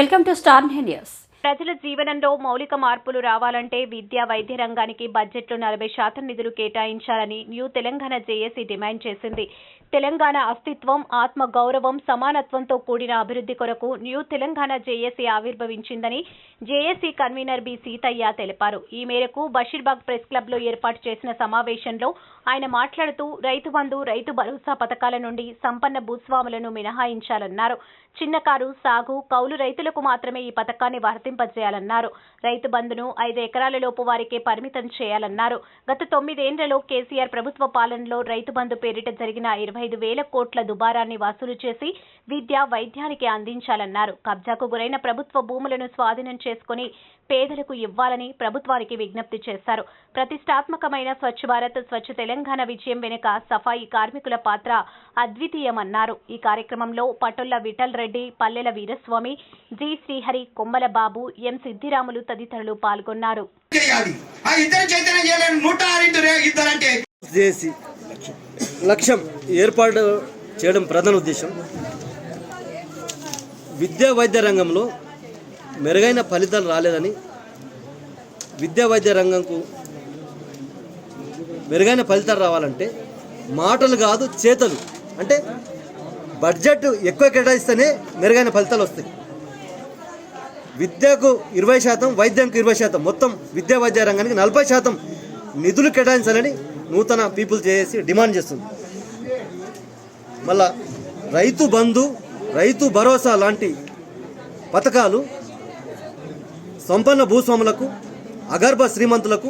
Welcome to star news ప్రజల జీవనంలో మౌలిక మార్పులు రావాలంటే విద్యా వైద్య రంగానికి బడ్జెట్లో నలభై శాతం నిధులు కేటాయించాలని న్యూ తెలంగాణ జేఏసీ డిమాండ్ చేసింది. తెలంగాణ అస్తిత్వం ఆత్మ గౌరవం సమానత్వంతో కూడిన అభివృద్ధి కొరకు న్యూ తెలంగాణ జేఏసీ ఆవిర్భవించిందని జేఏసీ కన్వీనర్ బి సీతయ్య తెలిపారు. ఈ మేరకు బషీర్బాగ్ ప్రెస్ క్లబ్లో ఏర్పాటు చేసిన సమావేశంలో ఆయన మాట్లాడుతూ రైతు బంధు రైతు భరోసా పథకాల నుండి సంపన్న భూస్వాములను మినహాయించాలన్నారు. చిన్న కారు సాగు కౌలు రైతులకు మాత్రమే ఈ పథకాన్ని వర్తింపజేయాలన్నారు రైతు బంధును ఐదు ఎకరాల లోపు వారికే పరిమితం చేయాలన్నారు. గత తొమ్మిదేండ్లలో కేసీఆర్ ప్రభుత్వ పాలనలో రైతు బంధు పేరిట జరిగిన ఇరవై ఐదు వేల కోట్ల దుబారాన్ని వసూలు చేసి విద్య వైద్యానికి అందించాలన్నారు. కబ్జాకు గురైన ప్రభుత్వ భూములను స్వాధీనం చేసుకుని పేదలకు ఇవ్వాలని ప్రభుత్వానికి విజ్ఞప్తి చేశారు. ప్రతిష్టాత్మకమైన స్వచ్ఛ భారత్ స్వచ్ఛ తెలంగాణ విజయం వెనుక సఫాయి కార్మికుల పాత్ర అద్వితీయమన్నారు. ఈ కార్యక్రమంలో పటొల్ల విఠల్ రెడ్డి పల్లెల వీరస్వామి జి శ్రీహరి కొమ్మల బాబు ఎం సిద్దిరాములు తదితరులు పాల్గొన్నారు. లక్ష్యం ఏర్పాటు చేయడం ప్రధాన ఉద్దేశం. విద్యా వైద్య రంగంలో మెరుగైన ఫలితాలు రాలేదని విద్యా వైద్య రంగంకు మెరుగైన ఫలితాలు రావాలంటే మాటలు కాదు చేతలు. అంటే బడ్జెట్ ఎక్కువ కేటాయిస్తేనే మెరుగైన ఫలితాలు వస్తాయి. విద్యకు ఇరవై శాతం వైద్యంకు ఇరవై శాతం మొత్తం విద్యా వైద్య రంగానికి నలభై శాతం నిధులు కేటాయించాలని నూతన పీపుల్ చేసి డిమాండ్ చేస్తుంది. మళ్ళా రైతు బంధు రైతు భరోసా లాంటి పథకాలు సంపన్న భూస్వాములకు అగర్భ శ్రీమంతులకు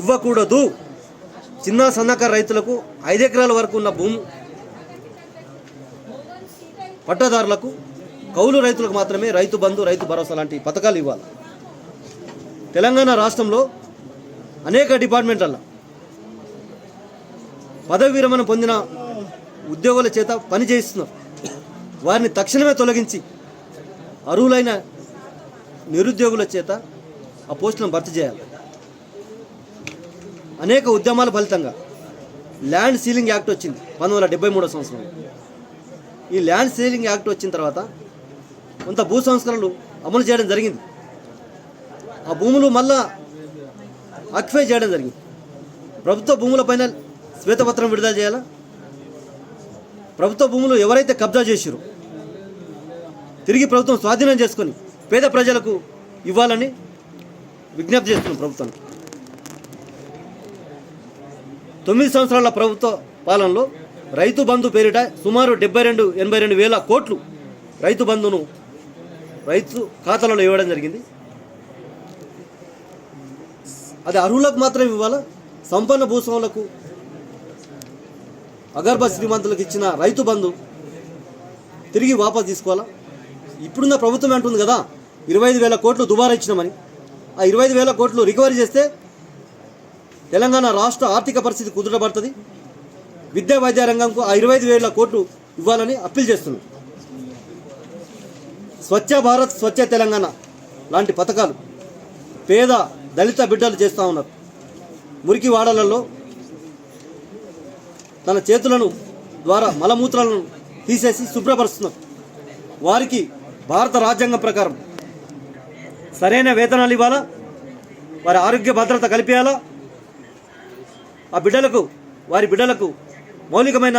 ఇవ్వకూడదు. చిన్న సన్నకారు రైతులకు ఐదు ఎకరాల వరకు ఉన్న భూమి పట్టదారులకు కౌలు రైతులకు మాత్రమే రైతు బంధు రైతు భరోసా లాంటి పథకాలు ఇవ్వాలి. తెలంగాణ రాష్ట్రంలో అనేక డిపార్ట్మెంట్ల పదవి విరమణ పొందిన ఉద్యోగుల చేత పని చేయిస్తున్నారు వారిని తక్షణమే తొలగించి అర్హులైన నిరుద్యోగుల చేత ఆ పోస్టులను భర్తీ చేయాలి. అనేక ఉద్యమాల ఫలితంగా ల్యాండ్ సీలింగ్ యాక్ట్ వచ్చింది పంతొమ్మిది వందల డెబ్బై మూడో ఈ ల్యాండ్ సీలింగ్ యాక్ట్ వచ్చిన తర్వాత కొంత భూ సంస్కరణలు అమలు చేయడం జరిగింది. ఆ భూములు మళ్ళా ఆక్యుపై చేయడం జరిగింది. ప్రభుత్వ భూములపైన శ్వేతపత్రం విడుదల చేయాలా? ప్రభుత్వ భూములు ఎవరైతే కబ్జా చేసిరో తిరిగి ప్రభుత్వం స్వాధీనం చేసుకొని పేద ప్రజలకు ఇవ్వాలని విజ్ఞప్తి చేస్తున్నాం ప్రభుత్వానికి తొమ్మిది సంవత్సరాల ప్రభుత్వ పాలనలో రైతు బంధు పేరిట సుమారు డెబ్బై రెండు ఎనభై రెండు వేల కోట్లు రైతు బంధును రైతు ఖాతాలలో ఇవ్వడం జరిగింది. అది అర్హులకు మాత్రమే ఇవ్వాలా? సంపన్న భూస్వాములకు అగర్భ శ్రీమంతులకు ఇచ్చిన రైతు బంధు తిరిగి వాపస్ తీసుకోవాలా? ఇప్పుడున్న ప్రభుత్వం అంటుంది కదా ఇరవై ఐదు వేల కోట్లు దుబారా ఇచ్చినామని. ఆ ఇరవై ఐదు వేల కోట్లు రికవరీ చేస్తే తెలంగాణ రాష్ట్ర ఆర్థిక పరిస్థితి కుదుటపడుతుంది. విద్యా వైద్య రంగంకు ఆ ఇరవై ఐదు వేల కోట్లు ఇవ్వాలని అప్పీల్ చేస్తున్నాం. స్వచ్ఛ భారత్ స్వచ్ఛ తెలంగాణ లాంటి పథకాలు పేద దళిత బిడ్డలు చేస్తూ ఉన్నారు. మురికి వాడలలో తన చేతులను ద్వారా మలమూత్రాలను తీసేసి శుభ్రపరుస్తున్నారు. వారికి భారత రాజ్యాంగం ప్రకారం సరైన వేతనాలు ఇవ్వాలా? వారి ఆరోగ్య భద్రత కల్పించాలా ఆ బిడ్డలకు వారి బిడ్డలకు మౌలికమైన